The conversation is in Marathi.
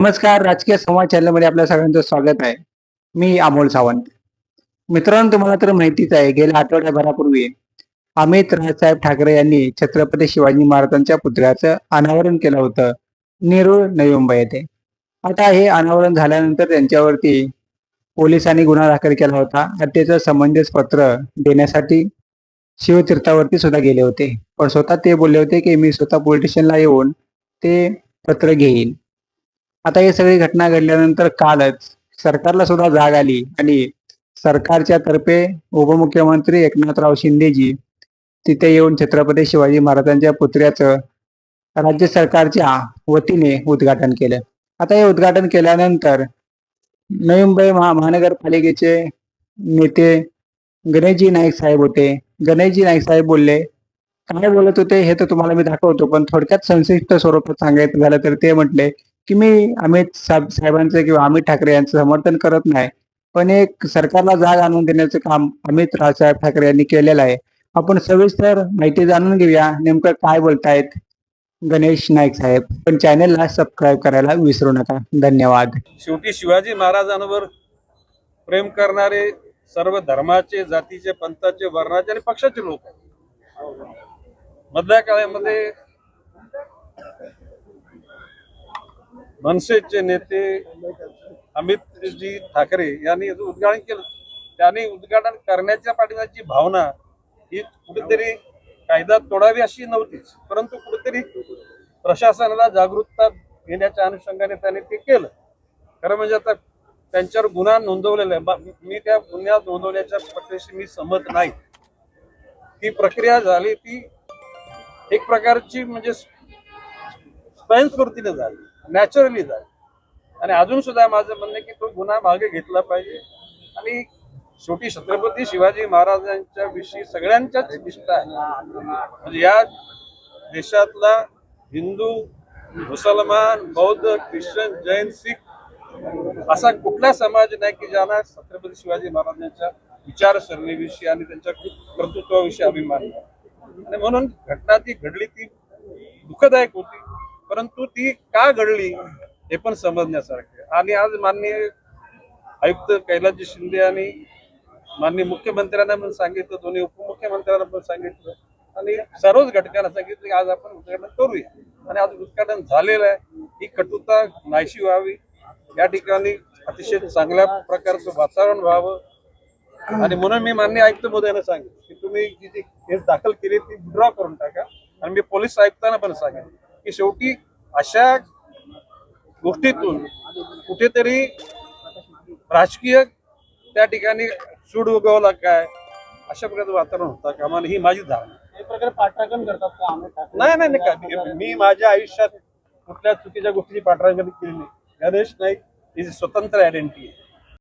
नमस्कार राजकीय संवाद चॅनलमध्ये आपल्या सगळ्यांचं स्वागत आहे. मी अमोल सावंत. मित्रांनो तुम्हाला तर माहितीच आहे गेल्या आठवड्याभरापूर्वी अमित राजसाहेब ठाकरे यांनी छत्रपती शिवाजी महाराजांच्या पुतळ्याचं अनावरण केलं होतं नेरूळ नवी मुंबई येथे. आता हे अनावरण झाल्यानंतर त्यांच्यावरती पोलिसांनी गुन्हा दाखल केला होता. हत्येचं संबंधित पत्र देण्यासाठी शिवतीर्थावरती सुद्धा गेले होते. पण स्वतः ते बोलले होते की मी स्वतः पोलीस स्टेशनला येऊन ते पत्र घेईन. आता ही सगळी घटना घडल्यानंतर कालच सरकारला सुद्धा जाग आली आणि सरकारच्या तर्फे उपमुख्यमंत्री एकनाथराव शिंदेजी तिथे येऊन छत्रपती शिवाजी महाराजांच्या पुतळ्याचं राज्य सरकारच्या वतीने उद्घाटन केलं. आता हे उद्घाटन केल्यानंतर नवी मुंबई महा महानगरपालिकेचे नेते गणेशजी नाईक साहेब होते. गणेशजी नाईक साहेब बोलले काय बोलत होते हे तर तुम्हाला मी दाखवतो पण थोडक्यात संक्षिप्त स्वरूपात सांगायचं झालं तर ते म्हटले की मी अमित साहेब साहेबांचं किंवा अमित ठाकरे यांचं समर्थन करत नाही. पण एक सरकारला जाग आणून देण्याचं काम अमित रावसाहेब ठाकरे यांनी केलेलं आहे. आपण सविस्तर माहिती जाणून घेऊया. नेमकं काय बोलतायत गणेश नाईक साहेब? पण चॅनेलला सबस्क्राईब करायला विसरू नका. धन्यवाद. शेवटी शिवाजी महाराजांवर प्रेम करणारे सर्व धर्माचे जातीचे पंथाचे वर्णाचे आणि पक्षाचे लोक मधल्या काळामध्ये मनसेचे नेते अमितजी ठाकरे यांनी उद्घाटन केलं. त्यांनी उद्घाटन करण्याच्या पाठीमागची भावना ही कुठेतरी कायदा तोडावी अशी नव्हतीच परंतु कुठेतरी प्रशासनाला जागरूकता घेण्याच्या अनुषंगाने त्यांनी ते केलं. खरं म्हणजे आता त्यांच्यावर गुन्हा नोंदवलेला आहे. मी त्या गुन्ह्या नोंदवल्याच्या प्रक्रियेशी मी सहमत नाही. ती प्रक्रिया झाली ती एक प्रकारची म्हणजे स्वयंस्फूर्तीने झाली. नॅचरली जाईल. आणि अजून सुद्धा माझं म्हणणं आहे की तो गुन्हा मागे घेतला पाहिजे. आणि शेवटी छत्रपती शिवाजी महाराजांच्या विषयी सगळ्यांच्याच निष्ठा आहे. म्हणजे या देशातला हिंदू मुसलमान बौद्ध ख्रिश्चन जैन शीख असा कुठला समाज नाही की ज्याला छत्रपती शिवाजी महाराजांच्या विचारसरणीविषयी आणि त्यांच्या कर्तृत्वाविषयी अभिमान आणि म्हणून घटना ती घडली ती दुःखदायक होती. परंतु ती का घडली हे पण समजण्यासारखे आणि आज माननीय आयुक्त कैलासजी शिंदे आणि माननीय मुख्यमंत्र्यांना पण सांगितलं दोन्ही उपमुख्यमंत्र्यांना पण सांगितलं. आणि सर्वच घटकांना सांगितलं की आज आपण उद्घाटन करूया. आणि आज उद्घाटन झालेलं आहे. ही कटुता नाहीशी व्हावी. या ठिकाणी अतिशय चांगल्या प्रकारचं वातावरण व्हावं. आणि म्हणून मी मान्य आयुक्त मोदयांना सांगितलं की तुम्ही जी जी केस दाखल केली ती विड्रॉ करून टाका. आणि मी पोलीस आयुक्तांना पण सांगेन की शेवटी अशा गोष्टीतून कुठेतरी राजकीय त्या ठिकाणी सूड उगवला काय? अशा प्रकारचं वातावरण होता का? मला ही माझी धारणा. नाही नाही नाही का मी माझ्या आयुष्यात कुठल्या चुकीच्या गोष्टीची पाठराखण केली नाही. गणेश नाईक ही स्वतंत्र आयडेंटिटी आहे